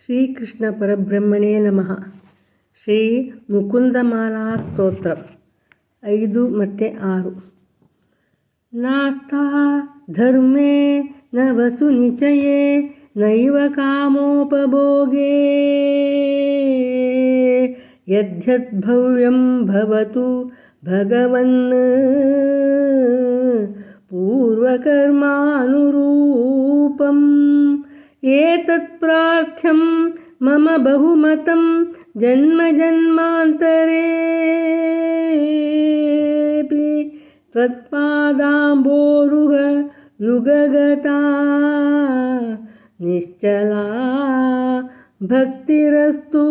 ಶ್ರೀಕೃಷ್ಣಪರಬ್ರಹ್ಮಣೇ ನಮಃ ಶ್ರೀ ಮುಕುಂದಮಾಲಾ ಸ್ತೋತ್ರ ಐದು ಮತ್ತು ಆರು ನಾಸ್ತಾ ಧರ್ಮೇ ನ ವಸು ನಿಚಯೇ ನೈವ ಕಾಮೋಪಭೋಗೇ ಯದ್ಯದ್ಭವ್ಯಂ ಭವತು ಭಗವನ್ ಪೂರ್ವಕರ್ಮಾನುರೂಪಂ एतत्प्रार्थ्यं मम बहुमतं जन्मजन्मान्तरेऽपि त्वत्पादाम्बोरुह युगगता निश्चला ಭಕ್ತಿರಸ್ತು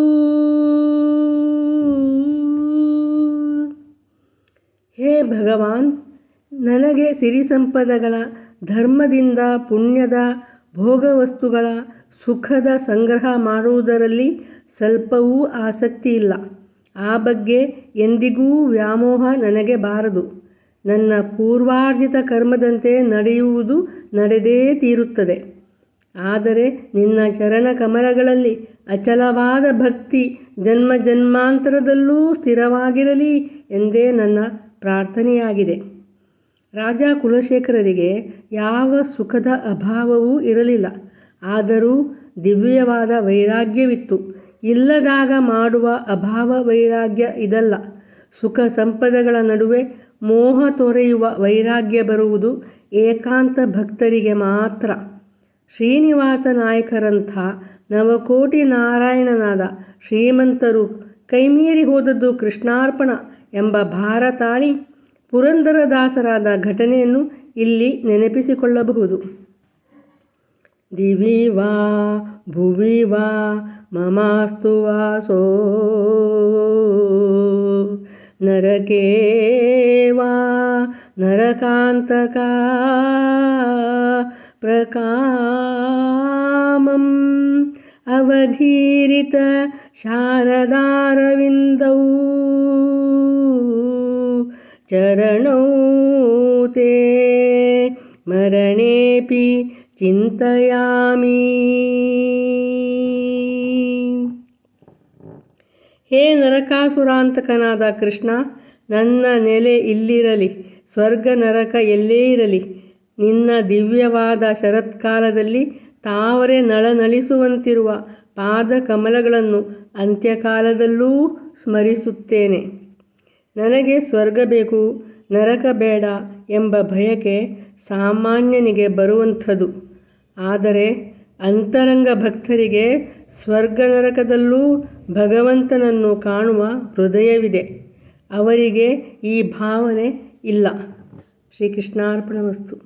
ಹೇ ಭಗವಾನ್ ನನಗೆ ಸಿರಿ ಸಂಪದಗಳ ಧರ್ಮದಿಂದ ಪುಣ್ಯದ ಭೋಗವಸ್ತುಗಳ ಸುಖದ ಸಂಗ್ರಹ ಮಾಡುವುದರಲ್ಲಿ ಸ್ವಲ್ಪವೂ ಆಸಕ್ತಿ ಇಲ್ಲ. ಆ ಬಗ್ಗೆ ಎಂದಿಗೂ ವ್ಯಾಮೋಹ ನನಗೆ ಬಾರದು. ನನ್ನ ಪೂರ್ವಾರ್ಜಿತ ಕರ್ಮದಂತೆ ನಡೆಯುವುದು ನಡೆದೇ ತೀರುತ್ತದೆ. ಆದರೆ ನಿನ್ನ ಚರಣ ಕಮಲಗಳಲ್ಲಿ ಅಚಲವಾದ ಭಕ್ತಿ ಜನ್ಮ ಜನ್ಮಾಂತರದಲ್ಲೂ ಸ್ಥಿರವಾಗಿರಲಿ ಎಂದೇ ನನ್ನ ಪ್ರಾರ್ಥನೆಯಾಗಿದೆ. ರಾಜ ಕುಲಶೇಖರರಿಗೆ ಯಾವ ಸುಖದ ಅಭಾವವೂ ಇರಲಿಲ್ಲ. ಆದರೂ ದಿವ್ಯವಾದ ವೈರಾಗ್ಯವಿತ್ತು. ಇಲ್ಲದಾಗ ಮಾಡುವ ಅಭಾವ ವೈರಾಗ್ಯ ಇದಲ್ಲ. ಸುಖ ಸಂಪದಗಳ ನಡುವೆ ಮೋಹ ತೊರೆಯುವ ವೈರಾಗ್ಯ ಬರುವುದು ಏಕಾಂತ ಭಕ್ತರಿಗೆ ಮಾತ್ರ. ಶ್ರೀನಿವಾಸ ನಾಯಕರಂಥ ನವಕೋಟಿ ನಾರಾಯಣನಾದ ಶ್ರೀಮಂತರು ಕೈಮೀರಿ ಹೋದದ್ದು ಕೃಷ್ಣಾರ್ಪಣ ಎಂಬ ಭಾರ ತಾಳಿ ಪುರಂದರದಾಸರಾದ ಘಟನೆಯನ್ನು ಇಲ್ಲಿ ನೆನಪಿಸಿಕೊಳ್ಳಬಹುದು. ದಿವಿ ವಾ ಭುವಿ ವಾ ಮಮಾಸ್ತು ವಾಸೋ ನರಕೇ ನರಕಾಂತಕ ಪ್ರಕಾಮಂ ಅವಧೀರಿತ ಶಾರದಾರವಿಂದೌ ते ಮರಣೇಪಿ ಚಿಂತೆಯಾಮಿ ಹೇ ನರಕಾಸುರಾಂತಕನಾದ ಕೃಷ್ಣ, ನನ್ನ ನೆಲೆ ಇಲ್ಲಿರಲಿ ಸ್ವರ್ಗ ನರಕ ಎಲ್ಲೇ ಇರಲಿ. ನಿನ್ನ ದಿವ್ಯವಾದ ಶರತ್ಕಾಲದಲ್ಲಿ ತಾವರೆ ನಳನಳಿಸುವಂತಿರುವ ಪಾದ ಕಮಲಗಳನ್ನು ಅಂತ್ಯಕಾಲದಲ್ಲೂ ಸ್ಮರಿಸುತ್ತೇನೆ. ನನಗೆ ಸ್ವರ್ಗ ಬೇಕು, ನರಕ ಬೇಡ ಎಂಬ ಭಯಕೆ ಸಾಮಾನ್ಯನಿಗೆ ಬರುವಂಥದ್ದು ಆದರೆ ಅಂತರಂಗ ಭಕ್ತರಿಗೆ ಸ್ವರ್ಗ ನರಕದಲ್ಲೂ ಭಗವಂತನನ್ನು ಕಾಣುವ ಹೃದಯವಿದೆ. ಅವರಿಗೆ ಈ ಭಾವನೆ ಇಲ್ಲ. ಶ್ರೀಕೃಷ್ಣಾರ್ಪಣ ವಸ್ತು